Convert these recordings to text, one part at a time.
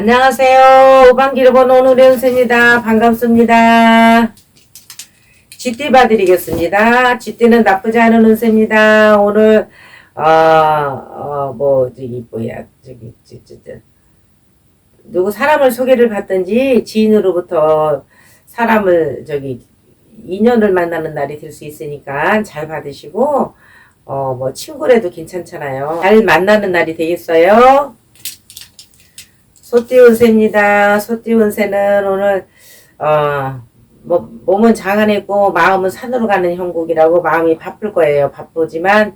안녕하세요. 오방기를 번 오늘의 운세입니다. 반갑습니다. 쥐띠 봐드리겠습니다. 쥐띠는 나쁘지 않은 운세입니다. 오늘, 어, 어, 뭐, 저기, 뭐야, 저기, 저, 저, 저, 누구 사람을 소개를 받든지 지인으로부터 사람을, 저기, 인연을 만나는 날이 될 수 있으니까 잘 받으시고, 어, 뭐, 친구라도 괜찮잖아요. 잘 만나는 날이 되겠어요. 소띠 운세입니다. 소띠 운세는 오늘 어, 뭐, 몸은 장안했고 마음은 산으로 가는 형국이라고 마음이 바쁠 거예요. 바쁘지만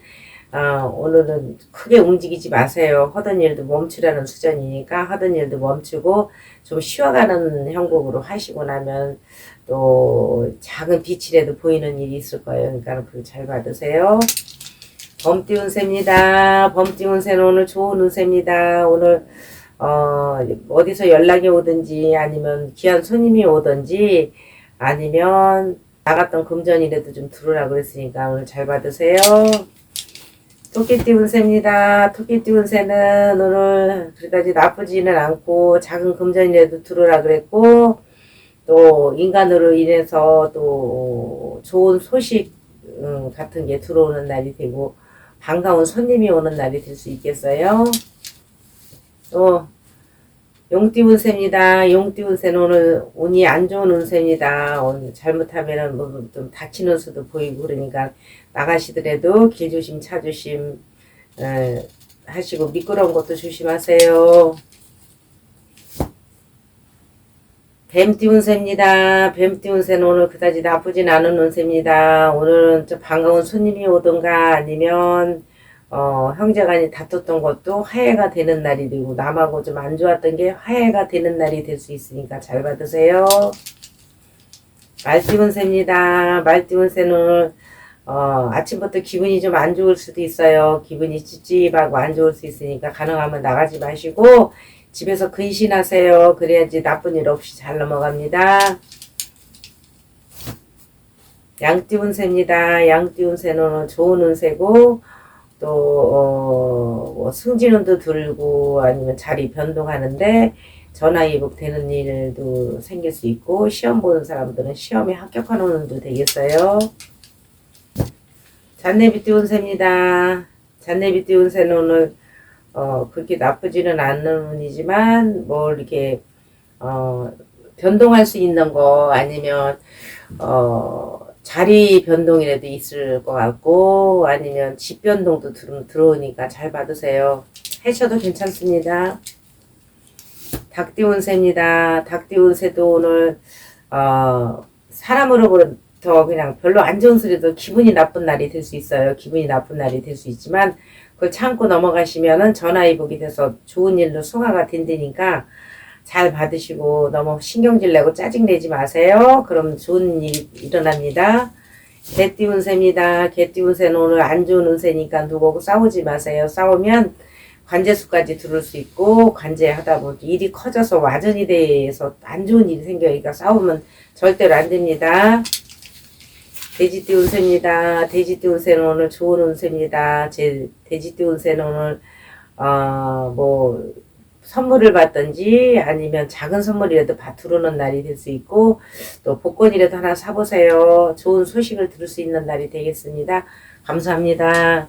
어, 오늘은 크게 움직이지 마세요. 하던 일도 멈추라는 수전이니까 하던 일도 멈추고 좀 쉬어가는 형국으로 하시고 나면 또 작은 빛이라도 보이는 일이 있을 거예요. 그러니까 그걸 잘 받으세요. 범띠 운세입니다. 범띠 운세는 오늘 좋은 운세입니다. 오늘 어, 어디서 연락이 오든지 아니면 귀한 손님이 오든지 아니면 나갔던 금전이라도 좀 들어오라 그랬으니까 오늘 잘 받으세요. 토끼띠 운세입니다. 토끼띠 운세는 오늘 그다지 나쁘지는 않고 작은 금전이라도 들어오라 그랬고 또 인간으로 인해서 또 좋은 소식 음, 같은 게 들어오는 날이 되고 반가운 손님이 오는 날이 될 수 있겠어요. 또 용띠 운세입니다. 용띠 운세는 오늘 운이 안 좋은 운세입니다. 오늘 잘못하면은 뭐 좀 다치는 수도 보이고 그러니까 나가시더라도 길 조심 차 조심 에, 하시고 미끄러운 것도 조심하세요. 뱀띠 운세입니다. 뱀띠 운세는 오늘 그다지 나쁘진 않은 운세입니다. 오늘은 좀 반가운 손님이 오든가 아니면 어, 형제간이 다퉜던 것도 화해가 되는 날이 되고 남하고 좀 안 좋았던 게 화해가 되는 날이 될 수 있으니까 잘 받으세요. 말띠운세입니다. 말띠운세는 어, 아침부터 기분이 좀 안 좋을 수도 있어요. 기분이 찝찝하고 안 좋을 수 있으니까 가능하면 나가지 마시고 집에서 근신하세요. 그래야지 나쁜 일 없이 잘 넘어갑니다. 양띠운세입니다. 양띠운세는 좋은 운세고 또, 어, 뭐 승진운도 들고 아니면 자리 변동하는데 전화위복 되는 일도 생길 수 있고 시험 보는 사람들은 시험에 합격하는 운도 되겠어요. 잔내비띠 운세입니다. 잔내비띠 운세는 오늘 어, 그렇게 나쁘지는 않는 운이지만 뭐 이렇게 어, 변동할 수 있는 거 아니면 어, 자리 변동이라도 있을 것 같고 아니면 집 변동도 들, 들어오니까 잘 받으세요. 해셔도 괜찮습니다. 닭띠운세입니다. 닭띠운세도 오늘 어, 사람으로부터 그냥 별로 안 좋은 소리도 기분이 나쁜 날이 될 수 있어요. 기분이 나쁜 날이 될 수 있지만 그걸 참고 넘어가시면은 전화위복이 돼서 좋은 일로 소화가 된다니까 잘 받으시고 너무 신경질 내고 짜증 내지 마세요. 그럼 좋은 일이 일어납니다. 개띠 운세입니다. 개띠 운세는 오늘 안 좋은 운세니까 누구하고 싸우지 마세요. 싸우면 관제수까지 들을 수 있고 관제하다 보니 일이 커져서 와전이 돼서 안 좋은 일이 생겨니까 싸우면 절대로 안 됩니다. 돼지띠 운세입니다. 돼지띠 운세는 오늘 좋은 운세입니다. 제 돼지띠 운세는 오늘 어뭐 선물을 받든지 아니면 작은 선물이라도 바 들어오는 날이 될 수 있고 또 복권이라도 하나 사보세요. 좋은 소식을 들을 수 있는 날이 되겠습니다. 감사합니다.